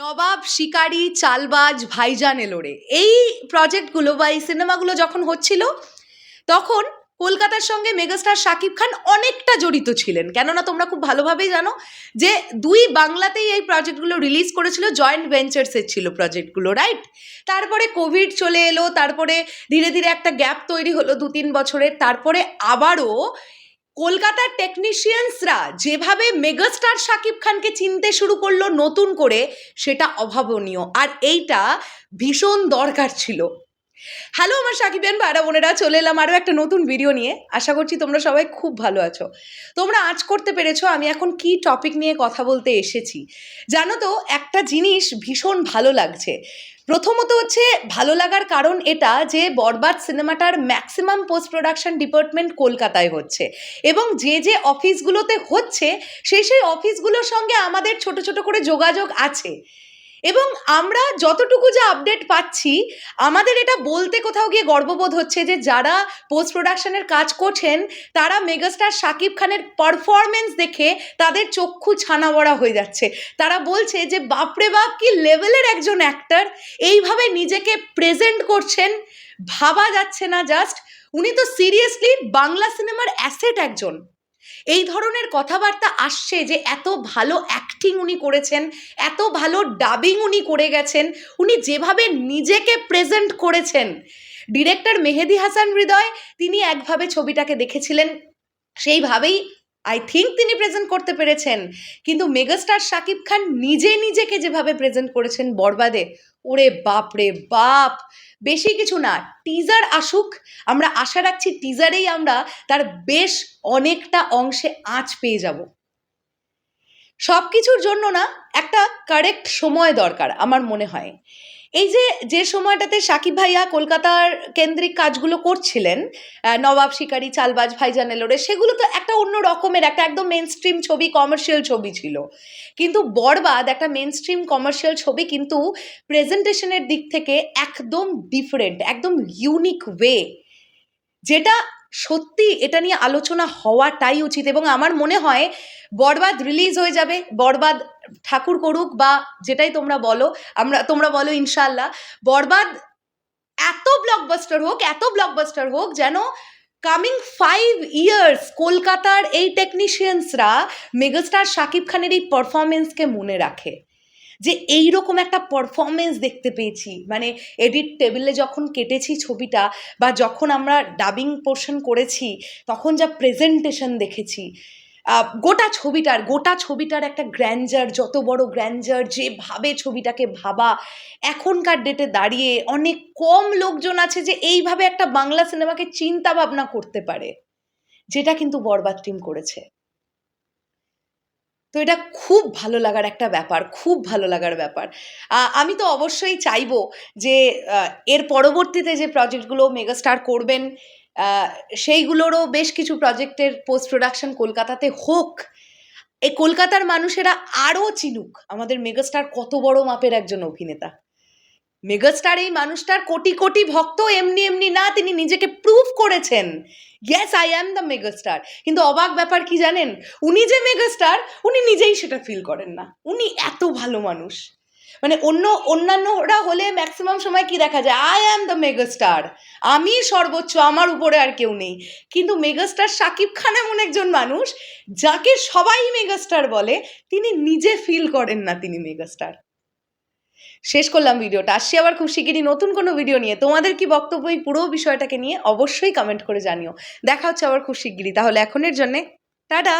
নবাব, শিকারি, চালবাজ, ভাইজান এলোরে এই প্রজেক্টগুলো বা এই সিনেমাগুলো যখন হচ্ছিল, তখন কলকাতার সঙ্গে মেগাস্টার শাকিব খান অনেকটা জড়িত ছিলেন। কেননা তোমরা খুব ভালোভাবেই জানো যে দুই বাংলাতেই এই প্রজেক্টগুলো রিলিজ করেছিল জয়েন্ট ভেঞ্চার্সের ছিল প্রজেক্টগুলো রাইট তারপরে কোভিড চলে এলো, তারপরে ধীরে ধীরে একটা গ্যাপ তৈরি হলো দু তিন বছরের, তারপরে আবারও কলকাতার টেকনিশিয়ানসরা যেভাবে মেগাস্টার শাকিব খানকে চিনতে শুরু করল নতুন করে, সেটা অভাবনীয়। আর এইটা ভীষণ দরকার ছিল। হ্যালো আমার সাকিবেন ভাইরা বোনেরা, চলে এলাম আরও একটা নতুন ভিডিও নিয়ে। আশা করছি তোমরা সবাই খুব ভালো আছো। তোমরা আজ করতে পেরেছ, আমি এখন কি টপিক নিয়ে কথা বলতে এসেছি? জানো তো, একটা জিনিস ভীষণ ভালো লাগছে। প্রথমত হচ্ছে, ভালো লাগার কারণ এটা যে, বরবাদ সিনেমাটার ম্যাক্সিমাম পোস্ট প্রোডাকশন ডিপার্টমেন্ট কলকাতায় হচ্ছে। এবং যে যে অফিসগুলোতে হচ্ছে সেই সেই অফিসগুলোর সঙ্গে আমাদের ছোট ছোট করে যোগাযোগ আছে। এবং আমরা যতটুকু যা আপডেট পাচ্ছি, আমাদের এটা বলতে কোথাও গিয়ে গর্ববোধ হচ্ছে যে যারা পোস্ট প্রোডাকশনের কাজ করছেন, তারা মেগাস্টার শাকিব খানের পারফরমেন্স দেখে তাদের চক্ষু ছানা বড়া হয়ে যাচ্ছে। তারা বলছে যে, বাপরে বাপ, কি লেভেলের একজন অ্যাক্টার এইভাবে নিজেকে প্রেজেন্ট করছেন? ভাবা যাচ্ছে না জাস্ট উনি তো সিরিয়াসলি বাংলা সিনেমার অ্যাসেট একজন। এই ধরনের কথাবার্তা আসছে যে এত ভালো অ্যাক্টিং উনি করেছেন, এত ভালো ডাবিং উনি করে গেছেন, উনি যেভাবে নিজেকে প্রেজেন্ট করেছেন। ডিরেক্টর মেহেদি হাসান হৃদয়, তিনি একভাবে ছবিটাকে দেখেছিলেন, সেইভাবেই আই থিঙ্ক তিনি প্রেজেন্ট করতে পেরেছেন। কিন্তু মেগাস্টার শাকিব খান নিজে নিজেকে যেভাবে প্রেজেন্ট করেছেন বরবাদে, ওরে বাপ রে বাপ! বেশি কিছু না টিজার আসুক, আমরা আশা রাখছি টিজারেই আমরা তার বেশ অনেকটা অংশে আঁচ পেয়ে যাব। সব কিছুর জন্য না, একটা কারেক্ট সময় দরকার, আমার মনে হয়। এই যে যে সময়টাতে সাকিব ভাইয়া কলকাতার কেন্দ্রিক কাজগুলো করছিলেন নবাব শিকারি, চালবাজ ভাইজান এলোরে সেগুলো তো একটা অন্য রকমের, একটা একদম মেন স্ট্রিম ছবি কমার্শিয়াল ছবি ছিল। কিন্তু বরবাদ একটা মেন স্ট্রিম কমার্শিয়াল ছবি কিন্তু প্রেজেন্টেশনের দিক থেকে একদম ডিফারেন্ট একদম ইউনিক ওয়ে যেটা সত্যি এটা নিয়ে আলোচনা হওয়াটাই উচিত এবং আমার মনে হয় বরবাদ রিলিজ হয়ে যাবে, বরবাদ ঠাকুর করুক বা যেটাই তোমরা বলো, আমরা, তোমরা বলো ইনশাল্লাহ বরবাদ এত ব্লকবাস্টার হোক, এত ব্লকবাস্টার হোক যেন কামিং ফাইভ ইয়ার্স কলকাতার এই টেকনিশিয়ানসরা মেগাস্টার শাকিব খানের এই পারফরমেন্সকে মনে রাখে। যে এই রকম একটা পারফরমেন্স দেখতে পেয়েছি। মানে এডিট টেবিলে যখন কেটেছি ছবিটা বা যখন আমরা ডাবিং পোর্শন করেছি, তখন যা প্রেজেন্টেশন দেখেছি গোটা ছবিটার গোটা ছবিটার একটা গ্র্যান্ডার যত বড় গ্র্যান্ডার যেভাবে ছবিটাকে ভাবা, এখনকার ডেটে দাঁড়িয়ে অনেক কম লোকজন আছে যে এইভাবে একটা বাংলা সিনেমাকে চিন্তা ভাবনা করতে পারে, যেটা কিন্তু বরবাদ টিম করেছে। তো এটা খুব ভালো লাগার একটা ব্যাপার, খুব ভালো লাগার ব্যাপার। আমি তো অবশ্যই চাইব যে এর পরবর্তীতে যে প্রজেক্টগুলো মেগাস্টার করবেন সেইগুলোরও বেশ কিছু প্রজেক্টের পোস্ট প্রোডাকশন কলকাতাতে হোক। এই কলকাতার মানুষেরা আরও চিনুক। আমাদের মেগাস্টার কত বড় মাপের একজন অভিনেতা। মেগাস্টার এই মানুষটার কোটি কোটি ভক্ত এমনি এমনি না, তিনি নিজেকে প্রুভ করেছেন। Yes I am the megastar কিন্তু অবাক ব্যাপার কি জানেন? উনি যে মেগাস্টার উনি নিজেই সেটা ফিল করেন না। উনি এত ভালো মানুষ। মানে অন্য, অন্যান্যরা হলে ম্যাক্সিমাম সময় কি দেখা যায়? আই অ্যাম দ্য মেগাস্টার আমি সর্বোচ্চ, আমার উপরে আর কেউ নেই। কিন্তু মেগাস্টার শাকিব খান এমন একজন মানুষ, যাকে সবাই মেগাস্টার বলে, তিনি নিজে ফিল করেন না তিনি মেগাস্টার শেষ করলাম ভিডিওটা। আসছি আবার খুব শিগগিরই নতুন কোনো ভিডিও নিয়ে। তোমাদের কি বক্তব্য এই পুরো বিষয়টাকে নিয়ে অবশ্যই কমেন্ট করে জানিও। দেখা হচ্ছে আবার খুব শিগগিরই। তাহলে এখনের জন্যে টাটা!